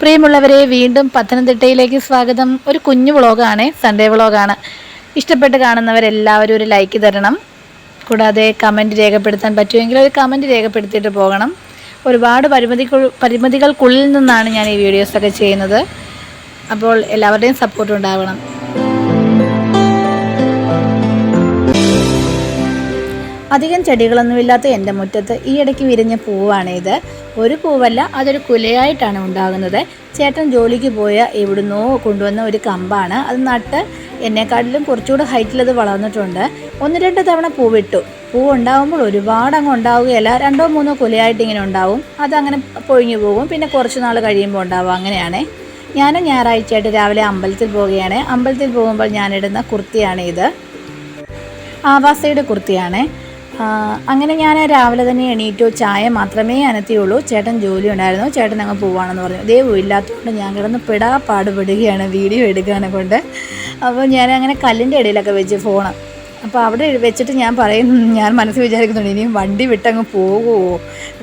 പ്രിയമുള്ളവരെ വീണ്ടും പത്തനംതിട്ടയിലേക്ക് സ്വാഗതം. ഒരു കുഞ്ഞു വ്ളോഗാണ് സൺഡേ വ്ളോഗാണ്. ഇഷ്ടപ്പെട്ട് കാണുന്നവരെല്ലാവരും ഒരു ലൈക്ക് തരണം. കൂടാതെ കമന്റ് രേഖപ്പെടുത്താൻ പറ്റുമെങ്കിൽ ഒരു കമന്റ് രേഖപ്പെടുത്തിയിട്ട് പോകണം. ഒരുപാട് പരിമിതികൾ പരിമിതികൾക്കുള്ളിൽ നിന്നാണ് ഞാൻ ഈ വീഡിയോസൊക്കെ ചെയ്യുന്നത്. അപ്പോൾ എല്ലാവരുടെയും സപ്പോർട്ട് ഉണ്ടാവണം. അധികം ചെടികളൊന്നുമില്ലാത്ത എന്റെ മുറ്റത്ത് ഈ ഇടയ്ക്ക് വിരിഞ്ഞ പൂവാണിത് ഒരു പൂവല്ല അതൊരു കുലയായിട്ടാണ് ഉണ്ടാകുന്നത്. ചേട്ടൻ ജോലിക്ക് പോയ എവിടുന്നോ കൊണ്ടുവന്ന ഒരു കമ്പാണ്. അത് നട്ട് എന്നെക്കാട്ടിലും കുറച്ചുകൂടെ ഹൈറ്റിൽ അത് വളർന്നിട്ടുണ്ട്. ഒന്ന് രണ്ട് തവണ പൂവിട്ടു. പൂ ഉണ്ടാകുമ്പോൾ ഒരുപാട് അങ്ങ് ഉണ്ടാവുകയല്ല. രണ്ടോ മൂന്നോ കുലയായിട്ട് ഇങ്ങനെ ഉണ്ടാവും. അതങ്ങനെ പൊഴിഞ്ഞു പോകും. പിന്നെ കുറച്ച് നാൾ കഴിയുമ്പോൾ ഉണ്ടാവും. അങ്ങനെയാണേ. ഞാൻ ഞായറാഴ്ചയായിട്ട് രാവിലെ അമ്പലത്തിൽ പോവുകയാണ്. അമ്പലത്തിൽ പോകുമ്പോൾ ഞാനിടുന്ന കുർത്തിയാണ് ഇത് ആവാസയുടെ കുർത്തിയാണേ. അങ്ങനെ ഞാൻ രാവിലെ തന്നെ എണീറ്റു ചായ മാത്രമേ അനത്തിയുള്ളൂ. ചേട്ടൻ ജോലി ഉണ്ടായിരുന്നു. ചേട്ടൻ അങ്ങ് പോവാണെന്ന് പറഞ്ഞു. ദൈവം ഇല്ലാത്തതുകൊണ്ട് ഞാൻ കിടന്ന് പെടാ പാടുപെടുകയാണ് വീഡിയോ എടുക്കാനെ കൊണ്ട്. അപ്പോൾ ഞാൻ അങ്ങനെ കല്ലിന്റെ ഇടയിലൊക്കെ വെച്ച് ഫോണ്. അപ്പോൾ അവിടെ വെച്ചിട്ട് ഞാൻ പറയും ഞാൻ മനസ്സിൽ വിചാരിക്കുന്നുണ്ട് ഇനിയും വണ്ടി വിട്ടങ്ങ് പോകുമോ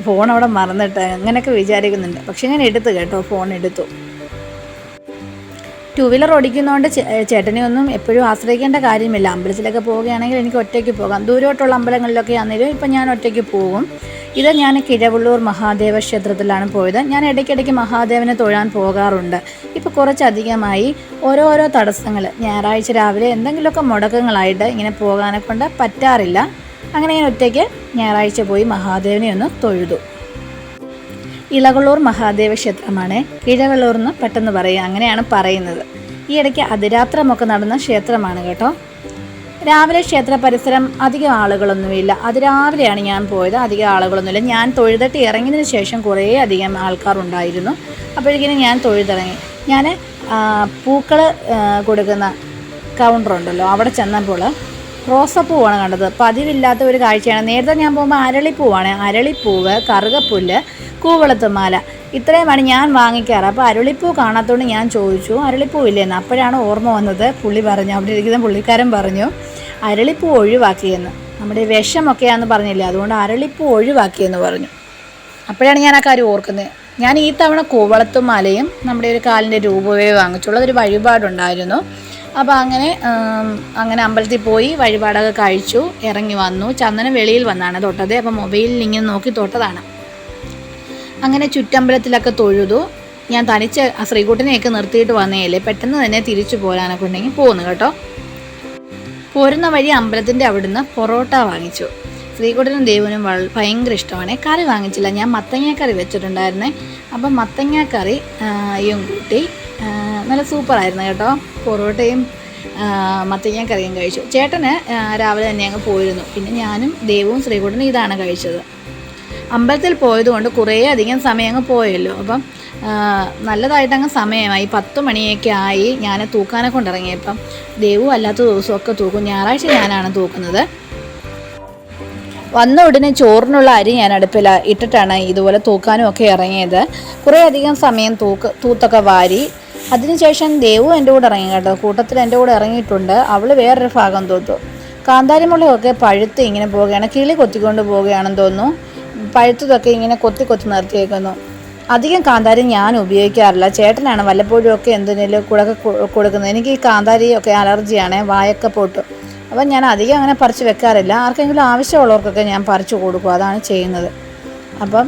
ഫോൺ അവിടെ മറന്നിട്ട് അങ്ങനെയൊക്കെ വിചാരിക്കുന്നുണ്ട്. പക്ഷേ ഞാൻ എടുത്തു കേട്ടോ ഫോൺ എടുത്തു. ടൂ വീലർ ഓടിക്കുന്നതുകൊണ്ട് ചേട്ടനെ ഒന്നും എപ്പോഴും ആശ്രയിക്കേണ്ട കാര്യമില്ല. അമ്പലത്തിലൊക്കെ പോവുകയാണെങ്കിൽ എനിക്ക് ഒറ്റയ്ക്ക് പോകാം. ദൂരോട്ടുള്ള അമ്പലങ്ങളിലൊക്കെ ആണെങ്കിലും ഇപ്പം ഞാൻ ഒറ്റയ്ക്ക് പോകും. ഇത് ഞാൻ കിഴവള്ളൂർ മഹാദേവ ക്ഷേത്രത്തിലാണ് പോയത്. ഞാൻ ഇടയ്ക്കിടയ്ക്ക് മഹാദേവനെ തൊഴാൻ പോകാറുണ്ട്. ഇപ്പോൾ കുറച്ചധികമായി ഓരോരോ തടസ്സങ്ങൾ ഞായറാഴ്ച രാവിലെ എന്തെങ്കിലുമൊക്കെ മുടക്കങ്ങളായിട്ട് ഇങ്ങനെ പോകാനെ കൊണ്ട് പറ്റാറില്ല. അങ്ങനെ ഞാൻ ഒറ്റയ്ക്ക് ഞായറാഴ്ച പോയി മഹാദേവനെ ഒന്ന് തൊഴുതു. ഇളകളൂർ മഹാദേവ ക്ഷേത്രമാണ്. ഇഴകളൂർ എന്ന് പെട്ടെന്ന് പറയുക അങ്ങനെയാണ് പറയുന്നത്. ഈ ഇടയ്ക്ക് അതിരാത്രമൊക്കെ നടന്ന ക്ഷേത്രമാണ് കേട്ടോ. രാവിലെ ക്ഷേത്ര പരിസരം അധികം ആളുകളൊന്നുമില്ല. അതിരാവിലെയാണ് ഞാൻ പോയത്. അധികം ആളുകളൊന്നുമില്ല. ഞാൻ തൊഴുതിട്ട് ഇറങ്ങിയതിന് ശേഷം കുറേ അധികം ആൾക്കാരുണ്ടായിരുന്നു. അപ്പോഴേക്കിനും ഞാൻ തൊഴുതിറങ്ങി. ഞാൻ പൂക്കൾ കൊടുക്കുന്ന കൗണ്ടറുണ്ടല്ലോ. അവിടെ ചെന്നപ്പോൾ റോസപ്പൂവാണ് കണ്ടത്. പതിവില്ലാത്ത ഒരു കാഴ്ചയാണ്. നേരത്തെ ഞാൻ പോകുമ്പോൾ അരളിപ്പൂവാണ്. അരളിപ്പൂവ് കറുകപ്പുല്ല് കൂവളത്തുമാല ഇത്രയുമാണ് ഞാൻ വാങ്ങിക്കാറ്. അപ്പോൾ അരുളിപ്പൂ കാണാത്തതുകൊണ്ട് ഞാൻ ചോദിച്ചു അരുളിപ്പൂ ഇല്ലെന്ന്? അപ്പോഴാണ് ഓർമ്മ വന്നത്. പുള്ളി പറഞ്ഞു അവിടെ ഇരിക്കുന്ന പുള്ളിക്കാരൻ പറഞ്ഞു അരളിപ്പൂ ഒഴിവാക്കിയെന്ന്. നമ്മുടെ വിഷമൊക്കെയാണെന്ന് പറഞ്ഞില്ലേ അതുകൊണ്ട് അരളിപ്പൂ ഒഴിവാക്കിയെന്ന് പറഞ്ഞു. അപ്പോഴാണ് ഞാൻ ആ കാര്യം ഓർക്കുന്നത്. ഞാൻ ഈ തവണ കൂവളത്തുമാലയും നമ്മുടെ ഒരു കാലിന്റെ രൂപവേ വാങ്ങിച്ചുള്ളൂ അതൊരു വഴിപാടുണ്ടായിരുന്നു. അപ്പോൾ അങ്ങനെ അങ്ങനെ അമ്പലത്തിൽ പോയി വഴിപാടൊക്കെ കഴിച്ചു ഇറങ്ങി വന്നു. ചന്ദനം വെളിയിൽ വന്നാണ് തൊട്ടത്. അപ്പോൾ മൊബൈലിൽ ഇങ്ങനെ നോക്കി തൊട്ടതാണ്. അങ്ങനെ ചുറ്റമ്പലത്തിലൊക്കെ തൊഴുതു. ഞാൻ തനിച്ച് ആ ശ്രീകുട്ടനെയൊക്കെ നിർത്തിയിട്ട് വന്നേലേ പെട്ടെന്ന് തന്നെ തിരിച്ചു പോരാനൊക്കെ ഉണ്ടെങ്കിൽ പോകുന്നു കേട്ടോ. പോരുന്ന വഴി അമ്പലത്തിന്റെ അവിടുന്ന് പൊറോട്ട വാങ്ങിച്ചു. ശ്രീകുട്ടനും ദേവനും ഭയങ്കര ഇഷ്ടമാണ്. കറി വാങ്ങിച്ചില്ല. ഞാൻ മത്തങ്ങാക്കറി കറി വെച്ചിട്ടുണ്ടായിരുന്നേ. അപ്പം മത്തങ്ങ കറി ആ, യും കൂട്ടി നല്ല സൂപ്പറായിരുന്നു കേട്ടോ. പൊറോട്ടയും മത്തങ്ങാക്കറിയും മത്തങ്ങ കറിയും കഴിച്ചു. ചേട്ടന് രാവിലെ തന്നെ അങ്ങ് പോയിരുന്നു. പിന്നെ ഞാനും ദേവും ശ്രീകുട്ടനും ഇതാണ് കഴിച്ചത്. അമ്പലത്തിൽ പോയതുകൊണ്ട് കുറേ അധികം സമയം അങ്ങ് പോയല്ലോ. അപ്പം നല്ലതായിട്ടങ്ങ് സമയമായി. പത്ത് മണിയൊക്കെ ആയി ഞാൻ തൂക്കാനെ കൊണ്ടിറങ്ങിയപ്പം ദേവു അല്ലാത്ത ദിവസമൊക്കെ തൂക്കും. ഞായറാഴ്ച ഞാനാണ് തൂക്കുന്നത്. വന്ന ഉടനെ ചോറിനുള്ള അരി ഞാൻ അടുപ്പിൽ ഇട്ടിട്ടാണ് ഇതുപോലെ തൂക്കാനും ഒക്കെ ഇറങ്ങിയത്. കുറേ അധികം സമയം തൂക്ക് തൂത്തൊക്കെ വാരി. അതിനുശേഷം ദേവു എന്റെ കൂടെ ഇറങ്ങി കേട്ടോ. കൂട്ടത്തിൽ എന്റെ കൂടെ ഇറങ്ങിയിട്ടുണ്ട്. അവൾ വേറൊരു ഭാഗം തൂത്തു. കാന്താരിമുളകൊക്കെ പഴുത്ത് ഇങ്ങനെ പോവുകയാണ്. കിളി കൊത്തിക്കൊണ്ട് പോവുകയാണെന്ന് തോന്നുന്നു. പഴുത്തതൊക്കെ ഇങ്ങനെ കൊത്തി കൊത്തി നിർത്തിയേക്കുന്നു. അധികം കാന്താരി ഞാൻ ഉപയോഗിക്കാറില്ല. ചേട്ടനാണ് വല്ലപ്പോഴും ഒക്കെ എന്തിനേലും കൂടെ കൊടുക്കുന്നത്. എനിക്ക് ഈ കാന്താരി ഒക്കെ അലർജിയാണ് വായൊക്കെ പൊട്ടും. അപ്പം ഞാൻ അധികം അങ്ങനെ പറിച്ച് വെക്കാറില്ല. ആർക്കെങ്കിലും ആവശ്യമുള്ളവർക്കൊക്കെ ഞാൻ പറിച്ച് കൊടുക്കും. അതാണ് ചെയ്യുന്നത്. അപ്പം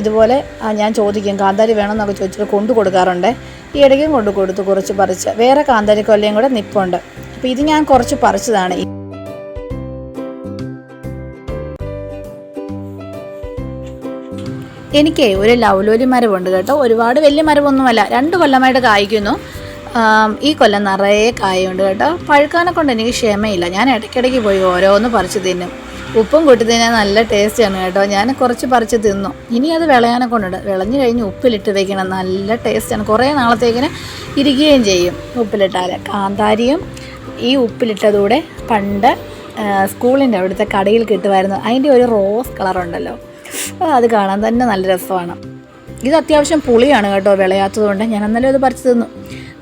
ഇതുപോലെ ഞാൻ ചോദിക്കും കാന്താരി വേണമെന്നൊക്കെ ചോദിച്ചിട്ട് കൊണ്ടു കൊടുക്കാറുണ്ട്. ഈ ഇടയ്ക്കും കൊണ്ടു കൊടുത്തു കുറച്ച് പറിച്ച്. വേറെ കാന്താരി കൊല്ലയും കൂടെ നിപ്പുണ്ട്. അപ്പോൾ ഇത് ഞാൻ കുറച്ച് പറിച്ചതാണ്. എനിക്ക് ഒരു ലൗലോലി മരമുണ്ട് കേട്ടോ. ഒരുപാട് വലിയ മരമൊന്നുമല്ല രണ്ട് കൊല്ലമായിട്ട് കായ്ക്കുന്നു. ഈ കൊല്ലം നിറയെ കായുണ്ട് കേട്ടോ. പഴുക്കാനെ കൊണ്ട് എനിക്ക് ക്ഷമയില്ല. ഞാൻ ഇടയ്ക്കിടയ്ക്ക് പോയി ഓരോന്ന് പറിച്ച് തിന്നും. ഉപ്പും കൂട്ടി തിന്നാൻ നല്ല ടേസ്റ്റാണ് കേട്ടോ. ഞാൻ കുറച്ച് പറിച്ച് തിന്നു. ഇനി അത് വിളയാനെ കൊണ്ടുണ്ട്. വിളഞ്ഞു കഴിഞ്ഞ് ഉപ്പിലിട്ട് വെക്കണം. നല്ല ടേസ്റ്റാണ് കുറേ നാളത്തേക്കിന് ഇരിക്കുകയും ചെയ്യും ഉപ്പിലിട്ടാൽ. കാന്താരിയും ഈ ഉപ്പിലിട്ടതൂടെ പണ്ട് സ്കൂളിന്റെ അവിടുത്തെ കടയിൽ കിട്ടുമായിരുന്നു. അതിന്റെ ഒരു റോസ് കളറുണ്ടല്ലോ അത് കാണാൻ തന്നെ നല്ല രസമാണ്. ഇത് അത്യാവശ്യം പുളിയാണ് കേട്ടോ വിളയാത്തതുകൊണ്ട്. ഞാൻ അന്നേരം ഇത് പറിച്ചു തിന്നു.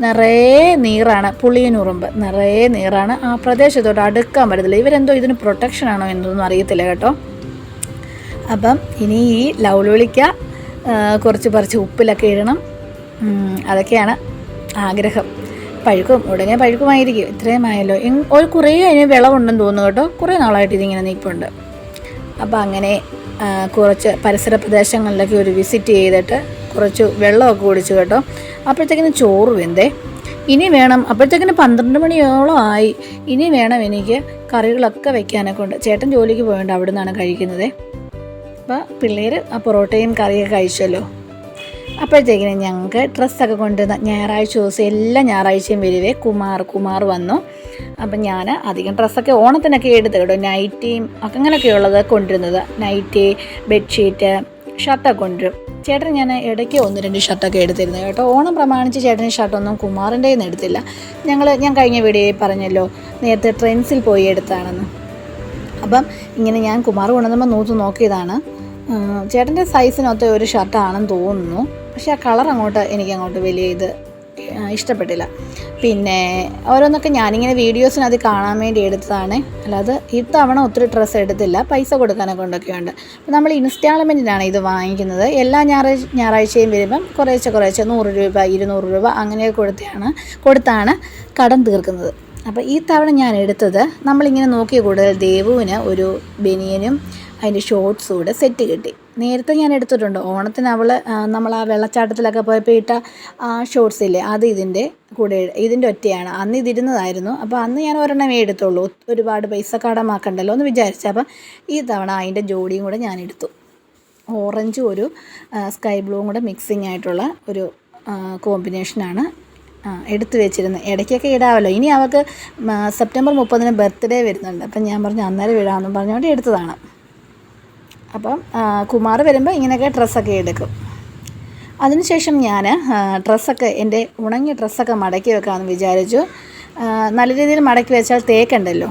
നിറയെ നീറാണ് പുളിയനുറുമ്പ്. നിറയെ നീറാണ്. ആ പ്രദേശത്തോട്ട് അടുക്കാൻ പറ്റത്തില്ല. ഇവരെന്തോ ഇതിന് പ്രൊട്ടക്ഷൻ ആണോ എന്നൊന്നും അറിയത്തില്ല കേട്ടോ. അപ്പം ഇനി ഈ ലൗലുളിക്ക കുറച്ച് പറിച്ച് ഉപ്പിലൊക്കെ ഇടണം. അതൊക്കെയാണ് ആഗ്രഹം. പഴുക്കും ഉടനെ പഴുക്കുമായിരിക്കും. ഇത്രയും ആയല്ലോ. ഒരു കുറേ അതിന് വിളവുണ്ടെന്ന് തോന്നുന്നു കേട്ടോ. കുറേ നാളായിട്ട് ഇതിങ്ങനെ നിൽപ്പുണ്ട്. അപ്പം അങ്ങനെ കുറച്ച് പരിസര പ്രദേശങ്ങളിലൊക്കെ ഒരു വിസിറ്റ് ചെയ്തിട്ട് കുറച്ച് വെള്ളമൊക്കെ കുടിച്ചു കേട്ടോ. അപ്പോഴത്തേക്കിന് ചോറ് വെന്തേ. ഇനി വേണം അപ്പോഴത്തേക്കിന് പന്ത്രണ്ട് മണിയോളം ആയി. ഇനി വേണം എനിക്ക് കറികളൊക്കെ വെക്കാനൊക്കെ ഉണ്ട് ചേട്ടൻ ജോലിക്ക് പോയതുകൊണ്ട് അവിടെ നിന്നാണ് കഴിക്കുന്നത്. അപ്പോൾ പിള്ളേർ ആ പൊറോട്ടയും കറിയൊക്കെ കഴിച്ചല്ലോ. അപ്പോഴത്തേക്കിനും ഞങ്ങൾക്ക് ഡ്രസ്സൊക്കെ കൊണ്ട് ഞായറാഴ്ച ദിവസം എല്ലാ ഞായറാഴ്ചയും വരുവേ കുമാർ കുമാർ വന്നു. അപ്പം ഞാൻ അധികം ഡ്രസ്സൊക്കെ ഓണത്തിനൊക്കെ എടുത്ത് കേട്ടോ നൈറ്റിയും ഒക്കെ അങ്ങനെയൊക്കെ ഉള്ളത് കൊണ്ടിരുന്നത്. നൈറ്റി ബെഡ്ഷീറ്റ് ഷർട്ടൊക്കെ കൊണ്ടുവരും ചേട്ടൻ ഞാൻ ഇടയ്ക്ക് ഒന്ന് രണ്ട് ഷർട്ടൊക്കെ എടുത്തിരുന്നു കേട്ടോ. ഓണം പ്രമാണിച്ച് ചേട്ടൻ ഷർട്ടൊന്നും കുമാറിന്റെ നിന്ന് എടുത്തില്ല. ഞങ്ങൾ ഞാൻ കഴിഞ്ഞ വീഡിയോയിൽ പറഞ്ഞല്ലോ നേരത്തെ ട്രെൻസിൽ പോയി എടുത്താണെന്ന്. അപ്പം ഇങ്ങനെ ഞാൻ കുമാർ കൊണ്ടുവന്നപ്പോൾ നൂത്ത് നോക്കിയതാണ്. ചേട്ടന്റെ സൈസിനൊത്ത ഒരു ഷർട്ടാണെന്ന് തോന്നുന്നു. പക്ഷേ ആ കളർ അങ്ങോട്ട് എനിക്ക് അങ്ങോട്ട് വലിയ ഇത് ഇഷ്ടപ്പെട്ടില്ല. പിന്നെ ഓരോന്നൊക്കെ ഞാനിങ്ങനെ വീഡിയോസിനത് കാണാൻ വേണ്ടി എടുത്തതാണ്. അല്ലാതെ ഇത്തവണ ഒത്തിരി ഡ്രസ്സ് എടുത്തില്ല പൈസ കൊടുക്കാനൊക്കെ കൊണ്ടൊക്കെ ഉണ്ട് അപ്പം നമ്മൾ ഇൻസ്റ്റാൾമെന്റിനാണ് ഇത് വാങ്ങിക്കുന്നത്. എല്ലാ ഞായറാഴ്ച ഞായറാഴ്ചയും വരുമ്പം കുറേശ്ശെ കുറേശ്ശെ നൂറ് രൂപ ഇരുന്നൂറ് രൂപ അങ്ങനെയൊക്കെ കൊടുത്താണ് കൊടുത്താണ് കടം തീർക്കുന്നത്. അപ്പോൾ ഈ തവണ ഞാൻ എടുത്തത് നമ്മളിങ്ങനെ നോക്കിയ കൂടുതൽ ദേവുവിന് ഒരു ബനിയനും അതിന്റെ ഷോർട്സ് കൂടെ സെറ്റ് കിട്ടി. നേരത്തെ ഞാൻ എടുത്തിട്ടുണ്ട്. ഓണത്തിന് അവൾ നമ്മൾ ആ വെള്ളച്ചാട്ടത്തിലൊക്കെ പോയപ്പോൾ ഇട്ട ആ ഷോർട്സ് ഇല്ലേ അത് ഇതിന്റെ കൂടെ ഇതിന്റെ ഒറ്റയാണ്. അന്ന് ഇതിരുന്നതായിരുന്നു. അപ്പോൾ അന്ന് ഞാൻ ഒരെണ്ണമേ എടുത്തുള്ളൂ. ഒരുപാട് പൈസ കടമാക്കണ്ടല്ലോ എന്ന് വിചാരിച്ചു. അപ്പം ഈ തവണ അതിന്റെ ജോഡിയും കൂടെ ഞാൻ എടുത്തു. ഓറഞ്ചും ഒരു സ്കൈ ബ്ലൂവും കൂടെ മിക്സിങ് ആയിട്ടുള്ള ഒരു കോമ്പിനേഷനാണ് എടുത്തു വെച്ചിരുന്നത്. ഇടയ്ക്കൊക്കെ ഇടാമല്ലോ ഇനി അവൾക്ക് സെപ്റ്റംബർ മുപ്പതിന് ബർത്ത്ഡേ വരുന്നുണ്ട്. അപ്പം ഞാൻ പറഞ്ഞു അന്നേരം ഇടാമെന്നും പറഞ്ഞുകൊണ്ട് എടുത്തതാണ്. അപ്പം കുമാർ വരുമ്പോൾ ഇങ്ങനെയൊക്കെ ഡ്രസ്സൊക്കെ എടുക്കും. അതിനുശേഷം ഞാൻ ഡ്രസ്സൊക്കെ എന്റെ ഉണങ്ങിയ ഡ്രസ്സൊക്കെ മടക്കി വെക്കാമെന്ന് വിചാരിച്ചു. നല്ല രീതിയിൽ മടക്കി വെച്ചാൽ തേക്കുണ്ടല്ലോ.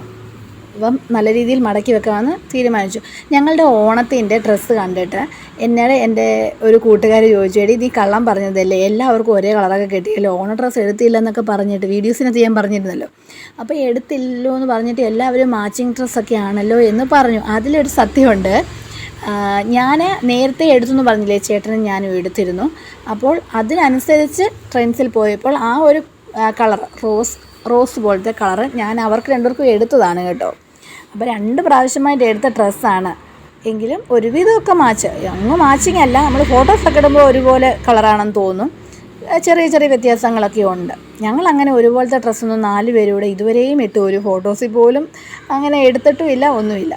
അപ്പം നല്ല രീതിയിൽ മടക്കി വെക്കാമെന്ന് തീരുമാനിച്ചു. ഞങ്ങളുടെ ഓണത്തിന്റെ ഡ്രസ്സ് കണ്ടിട്ട് എന്നോട് എന്റെ ഒരു കൂട്ടുകാർ ചോദിച്ചു എടി നീ കള്ളം പറഞ്ഞതല്ലേ? എല്ലാവർക്കും ഒരേ കളറൊക്കെ കിട്ടിയല്ലോ. ഓണ ഡ്രസ്സ് എടുത്തില്ല എന്നൊക്കെ പറഞ്ഞിട്ട് വീഡിയോസിനകത്ത് ഞാൻ പറഞ്ഞിരുന്നല്ലോ. അപ്പോൾ എടുത്തില്ലോ എന്ന് പറഞ്ഞിട്ട് എല്ലാവരും മാച്ചിങ് ഡ്രസ്സൊക്കെ ആണല്ലോ എന്ന് പറഞ്ഞു. അതിലൊരു സത്യമുണ്ട്. ഞാൻ നേരത്തെ എടുത്തെന്ന് പറഞ്ഞില്ലേ ചേട്ടന് ഞാനും എടുത്തിരുന്നു. അപ്പോൾ അതിനനുസരിച്ച് ട്രെൻഡ്സിൽ പോയപ്പോൾ ആ ഒരു കളർ റോസ് റോസ് പോലത്തെ കളറ് ഞാൻ അവർക്ക് രണ്ടുപേർക്കും എടുത്തതാണ് കേട്ടോ. അപ്പോൾ രണ്ട് പ്രാവശ്യമായിട്ട് എടുത്ത ഡ്രസ്സാണ്. എങ്കിലും ഒരുവിധമൊക്കെ മാച്ച്. അങ്ങ് മാച്ചിങ് അല്ല നമ്മൾ ഫോട്ടോസൊക്കെ ഇടുമ്പോൾ ഒരുപോലെ കളറാണെന്ന് തോന്നും. ചെറിയ ചെറിയ വ്യത്യാസങ്ങളൊക്കെ ഉണ്ട്. ഞങ്ങൾ അങ്ങനെ ഒരുപോലത്തെ ഡ്രസ്സൊന്നും നാല് പേരൂടെ ഇതുവരെയും ഇട്ടു. ഒരു ഫോട്ടോസിൽ പോലും അങ്ങനെ എടുത്തിട്ടുമില്ല ഒന്നുമില്ല.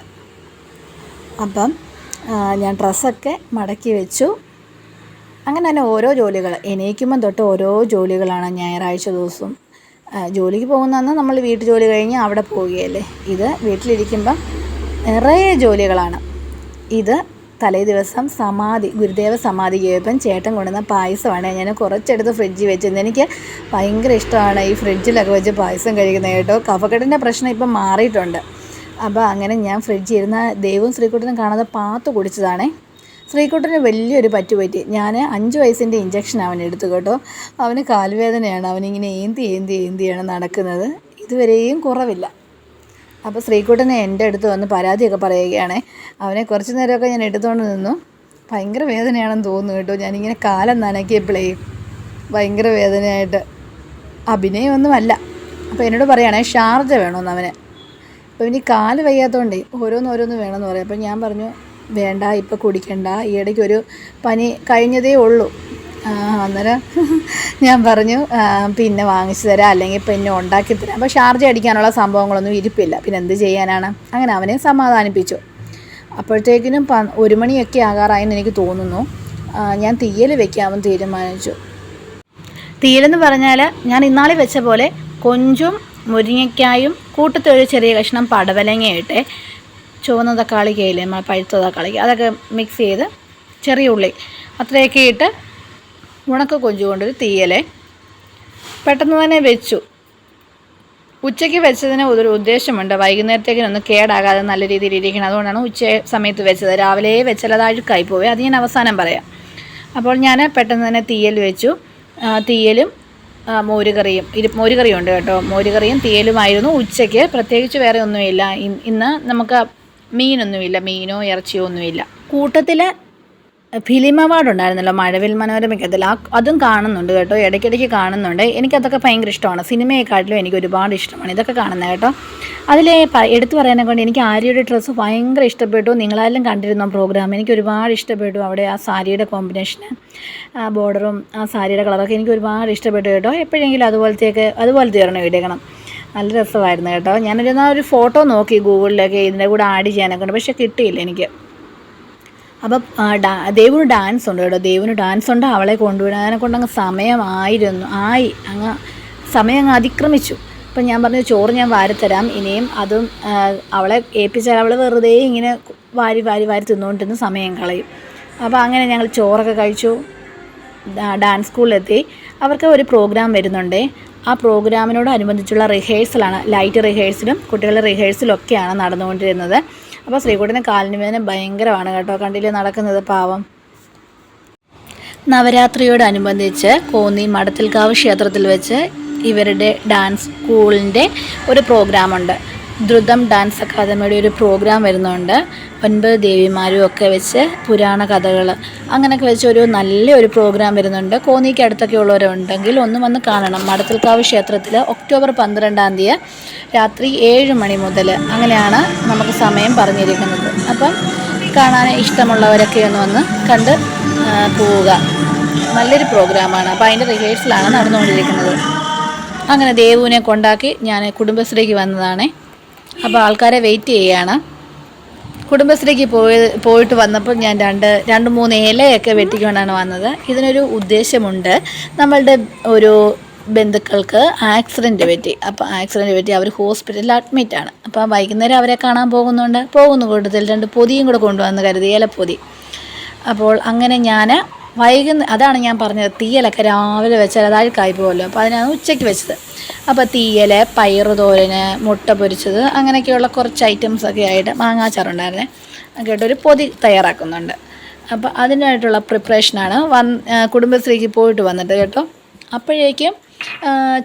അപ്പം ഞാൻ ഡ്രസ്സൊക്കെ മടക്കി വെച്ചു. അങ്ങനെ തന്നെ ഓരോ ജോലികൾ. എണീക്കുമ്പം തൊട്ട് ഓരോ ജോലികളാണ് ഞായറാഴ്ച ദിവസവും ജോലിക്ക് പോകുന്നതെന്ന് നമ്മൾ വീട്ടു ജോലി കഴിഞ്ഞ് അവിടെ പോവുകയല്ലേ? ഇത് വീട്ടിലിരിക്കുമ്പം നിറയെ ജോലികളാണ്. ഇത് തലേ ദിവസം സമാധി ഗുരുദേവ സമാധി ചെയ്തപ്പം ചേട്ടൻ കൊണ്ടുവന്ന പായസമാണ്. ഞാൻ കുറച്ചെടുത്ത് ഫ്രിഡ്ജിൽ വെച്ചിരുന്നത് എനിക്ക് ഭയങ്കര ഇഷ്ടമാണ് ഈ ഫ്രിഡ്ജിലൊക്കെ വെച്ച് പായസം കഴിക്കുന്നത് കേട്ടോ. കഫക്കെട്ടിന്റെ പ്രശ്നം ഇപ്പം മാറിയിട്ടുണ്ട്. അപ്പോൾ അങ്ങനെ ഞാൻ ഫ്രിഡ്ജിൽ ഇരുന്ന ദൈവവും ശ്രീകുട്ടനും കാണാതെ പാത്ത് കുടിച്ചതാണേ. ശ്രീകുട്ടന് വലിയൊരു പറ്റു പറ്റി. ഞാൻ അഞ്ച് വയസ്സിന്റെ ഇഞ്ചക്ഷൻ അവൻ എടുത്തു കേട്ടോ. അവന് കാൽവേദനയാണ്. അവനിങ്ങനെ ഏന്തി ഏന്തി ഏന്തിയാണ് നടക്കുന്നത്. ഇതുവരെയും കുറവില്ല. അപ്പോൾ ശ്രീകുട്ടനെ എന്റെ അടുത്ത് വന്ന് പരാതിയൊക്കെ പറയുകയാണേ. അവനെ കുറച്ച് നേരമൊക്കെ ഞാൻ എടുത്തുകൊണ്ട് നിന്നു. ഭയങ്കര വേദനയാണെന്ന് തോന്നുന്നു കേട്ടോ. ഞാനിങ്ങനെ കാലം നനക്കിയപ്പോഴേ ഭയങ്കര വേദനയായിട്ട് അഭിനയമൊന്നുമല്ല. അപ്പോൾ എന്നോട് പറയുകയാണേ ഷാർജ വേണമെന്ന് അവന്. അപ്പോൾ ഇനി കാൽ വയ്യാത്തതുകൊണ്ടേ ഓരോന്ന് ഓരോന്ന് വേണമെന്ന് പറയും. അപ്പോൾ ഞാൻ പറഞ്ഞു വേണ്ട ഇപ്പോൾ കുടിക്കണ്ട. ഈ ഇടയ്ക്ക് ഒരു പനി കഴിഞ്ഞതേ ഉള്ളൂ. അന്നേരം ഞാൻ പറഞ്ഞു പിന്നെ വാങ്ങിച്ചു തരാം അല്ലെങ്കിൽ പിന്നെ ഉണ്ടാക്കി തരാം. അപ്പോൾ ഷാർജ അടിക്കാനുള്ള സംഭവങ്ങളൊന്നും ഇരിപ്പില്ല. പിന്നെ എന്ത് ചെയ്യാനാണ്? അങ്ങനെ അവനെ സമാധാനിപ്പിച്ചു. അപ്പോഴത്തേക്കിനും പ ഒരു മണിയൊക്കെ ആകാറായെന്ന് എനിക്ക് തോന്നുന്നു. ഞാൻ തീയൽ വെക്കാമെന്ന് തീരുമാനിച്ചു. തീയലെന്ന് പറഞ്ഞാൽ ഞാൻ ഇന്നാളെ വെച്ച പോലെ കൊഞ്ചും മുരിങ്ങയ്ക്കായും കൂട്ടത്തിൽ ഒരു ചെറിയ കഷ്ണം പടവലങ്ങയിട്ട് ചുവന്ന തക്കാളിക്കയില്ലേ നമ്മൾ പഴുത്ത തക്കാളിക്ക് അതൊക്കെ മിക്സ് ചെയ്ത് ചെറിയ ഉള്ളി അത്രയൊക്കെ ഇട്ട് ഉണക്ക കൊഞ്ചു കൊണ്ടൊരു തീയലേ. പെട്ടെന്ന് തന്നെ വെച്ചു. ഉച്ചയ്ക്ക് വെച്ചതിന് ഒരു ഉദ്ദേശമുണ്ട്. വൈകുന്നേരത്തേക്കിനൊന്നും കേടാകാതെ നല്ല രീതിയിൽ ഇരിക്കണം. അതുകൊണ്ടാണ് ഉച്ച സമയത്ത് വെച്ചത്. രാവിലെ വെച്ചാൽ അത് അഴുക്കായി അത് ഞാൻ അവസാനം പറയാം. അപ്പോൾ ഞാൻ പെട്ടെന്ന് തന്നെ തീയൽ വെച്ചു. തീയലും മോരുകറിയും. ഇരു മോരുകറിയും ഉണ്ട് കേട്ടോ. മോരുകറിയും തീയലുമായിരുന്നു ഉച്ചയ്ക്ക് പ്രത്യേകിച്ച് വേറെ ഒന്നുമില്ല. ഇന്ന് നമുക്ക് മീനൊന്നുമില്ല. മീനോ ഇറച്ചിയോ ഒന്നുമില്ല. കൂട്ടത്തിൽ ഫിലിം അവാർഡ് ഉണ്ടായിരുന്നല്ലോ മഴവിൽ മനോരമയ്ക്കതിൽ ആ അതും കാണുന്നുണ്ട് കേട്ടോ ഇടയ്ക്കിടയ്ക്ക് കാണുന്നുണ്ട്. എനിക്കതൊക്കെ ഭയങ്കര ഇഷ്ടമാണ്. സിനിമയെക്കാട്ടിലും എനിക്ക് ഒരുപാട് ഇഷ്ടമാണ്. ഇതൊക്കെ കാണുന്നത് കേട്ടോ. അതിൽ എടുത്തു പറയാനെ കൊണ്ട് എനിക്ക് ആര്യയുടെ ഡ്രസ്സ് ഭയങ്കര ഇഷ്ടപ്പെട്ടു. നിങ്ങളെല്ലാം കണ്ടിരുന്നു പ്രോഗ്രാം? എനിക്ക് ഒരുപാട് ഇഷ്ടപ്പെട്ടു അവിടെ ആ സാരിയുടെ കോമ്പിനേഷന് ആ ബോർഡറും ആ സാരിയുടെ കളറൊക്കെ എനിക്ക് ഒരുപാട് ഇഷ്ടപ്പെട്ടു കേട്ടോ. എപ്പോഴെങ്കിലും അതുപോലത്തെയൊക്കെ അതുപോലത്തെ ഒരെണ്ണം ഇടേക്കണം. നല്ല രസമായിരുന്നു കേട്ടോ. ഞാനൊരു ഒരു ഫോട്ടോ നോക്കി ഗൂഗിളിലൊക്കെ ഇതിന്റെ കൂടെ ആഡ് ചെയ്യാനൊക്കെ ഉണ്ട്. പക്ഷേ കിട്ടിയില്ല എനിക്ക്. അപ്പം ഡാ ദേവിന് ഡാൻസ് ഉണ്ട് കേട്ടോ. ദേവിന് ഡാൻസ് ഉണ്ട് അവളെ കൊണ്ടുവിടാനെ കൊണ്ടങ്ങ് സമയമായിരുന്നു. ആയി അങ്ങ് സമയം അങ്ങ് അതിക്രമിച്ചു. അപ്പം ഞാൻ പറഞ്ഞു ചോറ് ഞാൻ വാരിത്തരാം. ഇനിയും അതും അവളെ ഏൽപ്പിച്ചാൽ അവൾ വെറുതെ ഇങ്ങനെ വാരി വാരി വാരി തിന്നുകൊണ്ടിരുന്ന് സമയം കളയും. അപ്പോൾ അങ്ങനെ ഞങ്ങൾ ചോറൊക്കെ കഴിച്ചു. ഡാൻസ് സ്കൂളിലെത്തി. അവർക്ക് ഒരു പ്രോഗ്രാം വരുന്നുണ്ട്. ആ പ്രോഗ്രാമിനോടനുബന്ധിച്ചുള്ള റിഹേഴ്സലാണ് ലൈറ്റ് റിഹേഴ്സലും കുട്ടികളുടെ റിഹേഴ്സലും ഒക്കെയാണ് നടന്നുകൊണ്ടിരുന്നത്. അപ്പോൾ ശ്രീകുട്ടിന് കാലിന് വേദന ഭയങ്കരമാണ് കേട്ടോ. കണ്ടില്ലേ നടക്കുന്നത് പാവം. നവരാത്രിയോടനുബന്ധിച്ച് കോന്നി മടത്തിൽക്കാവ് ക്ഷേത്രത്തിൽ വെച്ച് ഇവരുടെ ഡാൻസ് സ്കൂളിന്റെ ഒരു പ്രോഗ്രാമുണ്ട് ദ്രുതം ഡാൻസ് അക്കാദമിയുടെ ഒരു പ്രോഗ്രാം വരുന്നുണ്ട്. ഒൻപത് ദേവിമാരും ഒക്കെ വെച്ച് പുരാണ കഥകൾ അങ്ങനെയൊക്കെ വെച്ച് ഒരു നല്ലൊരു പ്രോഗ്രാം വരുന്നുണ്ട്. കോന്നിക്ക് അടുത്തൊക്കെ ഉള്ളവരുണ്ടെങ്കിൽ ഒന്ന് വന്ന് കാണണം. മടത്തിൽക്കാവ് ക്ഷേത്രത്തിൽ ഒക്ടോബർ പന്ത്രണ്ടാം തീയതി രാത്രി ഏഴ് മണി മുതൽ അങ്ങനെയാണ് നമുക്ക് സമയം പറഞ്ഞിരിക്കുന്നത്. അപ്പം കാണാൻ ഇഷ്ടമുള്ളവരൊക്കെ ഒന്ന് വന്ന് കണ്ട് പോവുക. നല്ലൊരു പ്രോഗ്രാമാണ്. അപ്പോൾ അതിന്റെ റിഹേഴ്സലാണ് നടന്നുകൊണ്ടിരിക്കുന്നത്. അങ്ങനെ ദേവുവിനെ കൊണ്ടാക്കി ഞാൻ കുടുംബശ്രീക്ക് വന്നതാണ്. അപ്പോൾ ആൾക്കാരെ വെയിറ്റ് ചെയ്യുകയാണ് കുടുംബശ്രീക്ക് പോയി പോയിട്ട് വന്നപ്പോൾ ഞാൻ രണ്ട് രണ്ട് മൂന്ന് ഇലയൊക്കെ വെട്ടിക്കൊണ്ടാണ് വന്നത്. ഇതിനൊരു ഉദ്ദേശമുണ്ട്. നമ്മളുടെ ഒരു ബന്ധുക്കൾക്ക് ആക്സിഡന്റ് പറ്റി. അപ്പോൾ ആക്സിഡന്റ് പറ്റി അവർ ഹോസ്പിറ്റലിൽ അഡ്മിറ്റാണ് അപ്പോൾ വൈകുന്നേരം അവരെ കാണാൻ പോകുന്നുണ്ട്. പോകുന്ന കൂട്ടത്തിൽ രണ്ട് പൊതിയും കൂടെ കൊണ്ടുവന്ന് കരുതി ഇലപ്പൊതി. അപ്പോൾ അങ്ങനെ ഞാൻ വൈകുന്ന അതാണ് ഞാൻ പറഞ്ഞത് തീയലൊക്കെ രാവിലെ വെച്ചാൽ അത് അഴുക്കായി പോകുമല്ലോ അപ്പോൾ അതിനാണ് ഉച്ചയ്ക്ക് വെച്ചത്. അപ്പോൾ തീയൽ പയറ് തോരന് മുട്ട പൊരിച്ചത് അങ്ങനെയൊക്കെയുള്ള കുറച്ച് ഐറ്റംസൊക്കെ ആയിട്ട് മാങ്ങാച്ചാറുണ്ടായിരുന്നേ. കേട്ടോ ഒരു പൊതി തയ്യാറാക്കുന്നുണ്ട്. അപ്പോൾ അതിനായിട്ടുള്ള പ്രിപ്പറേഷനാണ് വന്ന് കുടുംബശ്രീക്ക് പോയിട്ട് വന്നിട്ട് കേട്ടോ. അപ്പോഴേക്കും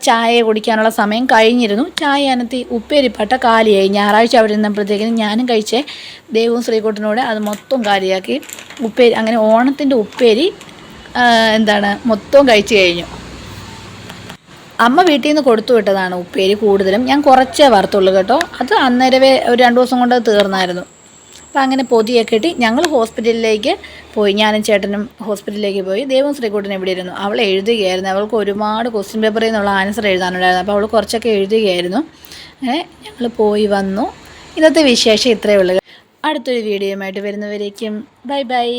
ചായ കുടിക്കാനുള്ള സമയം കഴിഞ്ഞിരുന്നു. ചായ അനത്തി ഉപ്പേരിപ്പട്ട കാലിയായി. ഞായറാഴ്ച അവിടെ ഇരുന്നപ്പോഴത്തേക്കിനും ഞാനും കഴിച്ചേ. ദേവും ശ്രീകുട്ടനോട് അത് മൊത്തം കാലിയാക്കി. ഉപ്പേരി അങ്ങനെ ഓണത്തിന്റെ ഉപ്പേരി എന്താണ് മൊത്തം കഴിച്ചു കഴിഞ്ഞു. അമ്മ വീട്ടിൽ നിന്ന് കൊടുത്തു വിട്ടതാണ് ഉപ്പേരി കൂടുതലും. ഞാൻ കുറച്ചേ വറുത്തുള്ളൂ കേട്ടോ. അത് അന്നേരവേ ഒരു രണ്ട് ദിവസം കൊണ്ട് തീർന്നായിരുന്നു. അപ്പം അങ്ങനെ പൊതിയൊക്കെ ഇട്ടി ഞങ്ങൾ ഹോസ്പിറ്റലിലേക്ക് പോയി. ഞാനും ചേട്ടനും ഹോസ്പിറ്റലിലേക്ക് പോയി. ദേവം ശ്രീകുട്ടൻ ഇവിടെ ഇരുന്നു അവൾ എഴുതുകയായിരുന്നു. അവൾക്ക് ഒരുപാട് ക്വസ്റ്റ്യൻ പേപ്പറിൽ നിന്നുള്ള ആൻസർ എഴുതാനുണ്ടായിരുന്നു. അപ്പോൾ അവൾ കുറച്ചൊക്കെ എഴുതുകയായിരുന്നു. അങ്ങനെ ഞങ്ങൾ പോയി വന്നു. ഇന്നത്തെ വിശേഷം ഇത്രയേ ഉള്ളൂ. അടുത്തൊരു വീഡിയോയുമായിട്ട് വരുന്നവരേക്കും ബൈ ബൈ.